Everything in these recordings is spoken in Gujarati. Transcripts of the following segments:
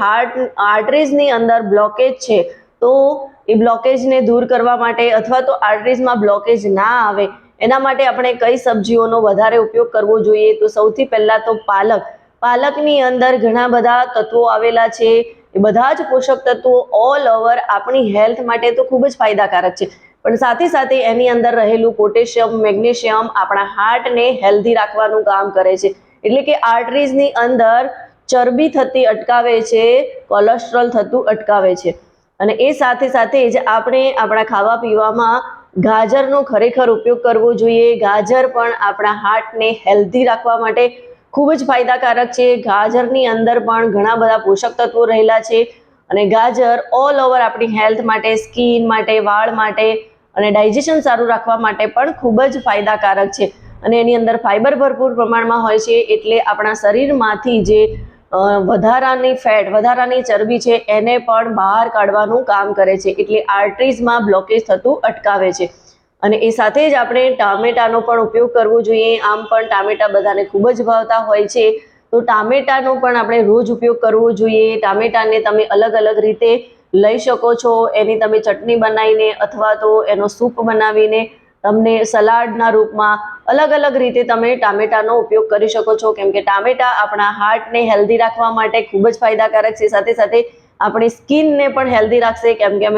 હાર્ટ, આર્ટરીઝની અંદર બ્લોકેજ છે, તો એ બ્લોકેજને દૂર કરવા માટે અથવા તો આર્ટરીઝમાં બ્લોકેજ ના આવે, એના માટે આપણે કઈ સબ્જીઓનો વધારે ઉપયોગ કરવો જોઈએ? તો સૌથી પહેલાં તો પાલક. પાલકની અંદર ઘણા બધા તત્વો આવેલા છે. એ બધા જ પોષક તત્વો ઓલ ઓવર આપણી હેલ્થ માટે તો ખૂબ જ ફાયદાકારક છે. પણ સાથે સાથે એની અંદર રહેલું પોટેશિયમ મેગ્નેશિયમ આપણા હાર્ટને હેલ્ધી રાખવાનું કામ કરે છે. એટલે કે આર્ટરીઝની અંદર ચરબી થતી અટકાવે છે, કોલેસ્ટ્રોલ થતું અટકાવે છે. અને એ સાથે સાથે જ આપણે આપણા ખાવા પીવામાં ગાજરનો ખરેખર ઉપયોગ કરવો જોઈએ. ગાજર પણ આપણા હાર્ટને હેલ્ધી રાખવા માટે ખૂબ જ ફાયદાકારક છે. ગાજરની અંદર પણ ઘણા બધા પોષક તત્વો રહેલા છે. અને ગાજર ઓલ ઓવર આપણી હેલ્થ માટે સ્કિન માટે, વાળ માટે અને ડાયજેશન સારું રાખવા માટે પણ ખૂબ જ ફાયદાકારક છે. અને એની અંદર ફાઇબર ભરપૂર પ્રમાણમાં હોય છે એટલે આપણા શરીરમાંથી જે વધારાની ફેટ, વધારાની ચરબી છે, એને પણ બહાર કાઢવાનું કામ કરે છે. એટલે આર્ટરીઝમાં બ્લોકેજ થતું અટકાવે છે. અને એ સાથે જ આપણે ટામેટાનો પણ ઉપયોગ કરવો જોઈએ. આમ પણ ટામેટા બધાને ખૂબ જ ભાવતા હોય છે. તો ટામેટાનો પણ આપણે રોજ ઉપયોગ કરવો જોઈએ. ટામેટાને તમે અલગ અલગ રીતે લઈ શકો છો. એની તમે ચટણી બનાવીને અથવા તો એનો સૂપ બનાવીને તમને સલાડના રૂપમાં અલગ અલગ રીતે તમે ટામેટાનો ઉપયોગ કરી શકો છો. કેમ કે ટામેટા આપણા હાર્ટને હેલ્ધી રાખવા માટે ખૂબ જ ફાયદાકારક છે. સાથે સાથે આપણી સ્કિનને પણ હેલ્ધી રાખશે. કેમ કે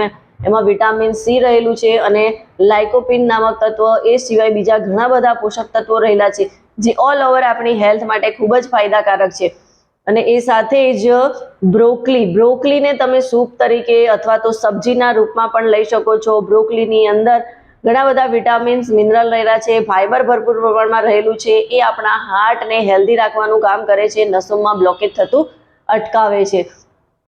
એમાં વિટામિન સી રહેલું છે અને લાઇકોપિન નામક તત્વ એ સિવાય બીજા ઘણા બધા પોષક તત્વો રહેલા છે, જે ઓલ ઓવર આપણી હેલ્થ માટે ખૂબ જ ફાયદાકારક છે. અને એ સાથે જ બ્રોકલી, બ્રોકલીને તમે સૂપ તરીકે અથવા તો સબ્જીના રૂપમાં પણ લઈ શકો છો. બ્રોકલીની અંદર ઘણા બધા વિટામિન્સ, મિનરલ રહેલા છે ફાઇબર ભરપૂર પ્રમાણમાં રહેલું છે, એ આપણા હાર્ટને હેલ્ધી રાખવાનું કામ કરે છે, નસોમાં બ્લોકેજ થતું અટકાવે છે.